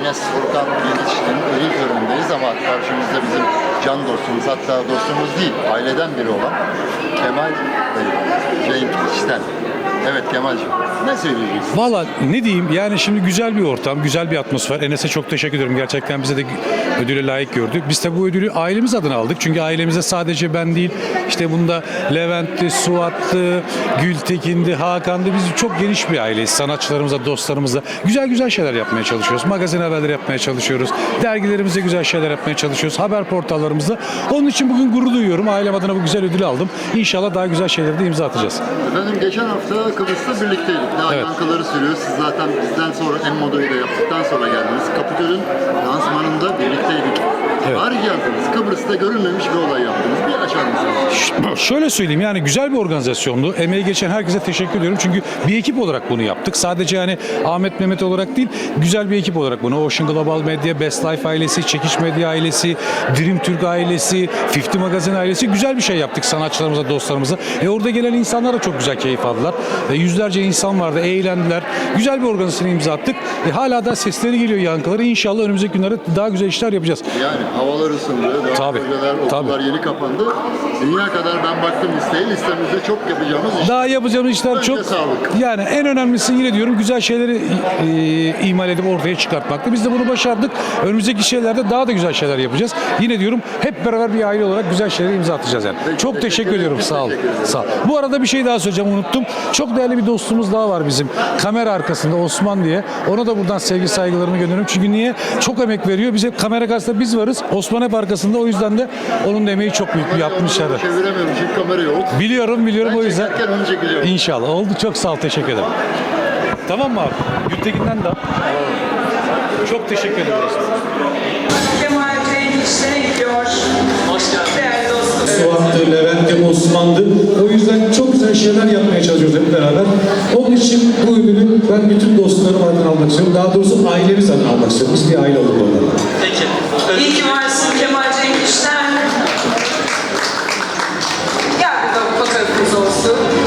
Enes Furkan Yeniçli'nin ölüm törenindeyiz ama karşımızda bizim can dostumuz hatta dostumuz değil aileden biri olan Kemal Bey, Cenk İşten. Evet Kemal'cim ne söyleyeceksin? Valla ne diyeyim yani şimdi güzel bir ortam, güzel bir atmosfer. Enes'e çok teşekkür ediyorum. Gerçekten bize de ödüle layık gördük. Biz de bu ödülü ailemiz adına aldık. Çünkü ailemize sadece ben değil, işte bunda Levent'ti, Suat'tı, Gültekin'di, Hakan'dı. Biz çok geniş bir aileyiz. Sanatçılarımızla, dostlarımızla güzel güzel şeyler yapmaya çalışıyoruz. Magazin haberleri yapmaya çalışıyoruz. Dergilerimize güzel şeyler yapmaya çalışıyoruz. Haber portallarımızda. Onun için bugün gurur duyuyorum. Ailem adına bu güzel ödülü aldım. İnşallah daha güzel şeyleri de imza atacağız. Efendim geçen hafta Kıbrıs'ta birlikteydik. Daha Evet. yankıları sürüyor. Siz zaten bizden sonra en modayı da yaptıktan sonra geldiniz. Kapitol'ün lansmanında birlikteydik. Evet. Tarih yazdınız. Kıbrıs'ta görülmemiş bir olay yaptınız. Şöyle söyleyeyim yani güzel bir organizasyondu. Emeği geçen herkese teşekkür ediyorum. Çünkü bir ekip olarak bunu yaptık. Sadece yani Ahmet Mehmet olarak değil, güzel bir ekip olarak bunu. Ocean Global Media, Best Life ailesi, Çekiç Medya ailesi, Dream Türk ailesi, 50 Magazin ailesi güzel bir şey yaptık sanatçılarımıza, dostlarımıza. E orada gelen insanlar da çok güzel keyif aldılar. E yüzlerce insan vardı, eğlendiler. Güzel bir organizasyona imza attık. E hala da sesleri geliyor yankıları. İnşallah önümüzdeki günlerde daha güzel işler yapacağız. Yani havalar ısındı. Daha Tabii, projeler, okullar tabii. yeni kapandı. Dünya kadar ben baktım listeye. Listemizde çok yapacağımız iş. Daha yapacağımız işler Önce çok. sağlık. Yani en önemlisi yine diyorum güzel şeyleri e, imal edip ortaya çıkartmaktı. Biz de bunu başardık. Önümüzdeki şeylerde daha da güzel şeyler yapacağız. Yine diyorum hep beraber bir aile olarak güzel şeyleri imza atacağız yani. Peki, çok teşekkür teşekkür ediyorum. Sağ ol. Teşekkür ederim. Sağ ol. Bu arada bir şey daha söyleyeceğim unuttum. Çok değerli bir dostumuz daha var bizim. Kamera arkasında Osman diye. Ona da buradan sevgi saygılarımı gönderiyorum. Çünkü niye? Çok emek veriyor. Bize kamera karşısında biz varız. Osman hep arkasında. O yüzden de onun da emeği çok büyük. Yapmışlar. Onu Çeviremiyorum çünkü kamera yok. Biliyorum biliyorum Ben o yüzden. çekerken onu çekeceğim. İnşallah. Oldu. Çok sağ ol. Teşekkür ederim. Tamam mı abi? Gültekin'den de. al. Çok teşekkür ederim. Kemal gidiyor. Hoş geldin. Suat'tı, Levent'ti, Osman'dı. O yüzden çok güzel şeyler yapmaya çalışıyoruz hep beraber. Onun için bu ödülü ben bütün dostlarım adına almak istiyorum. Daha doğrusu ailemiz adına almak istiyorum. Biz bir aile olduk orada. Peki. 없음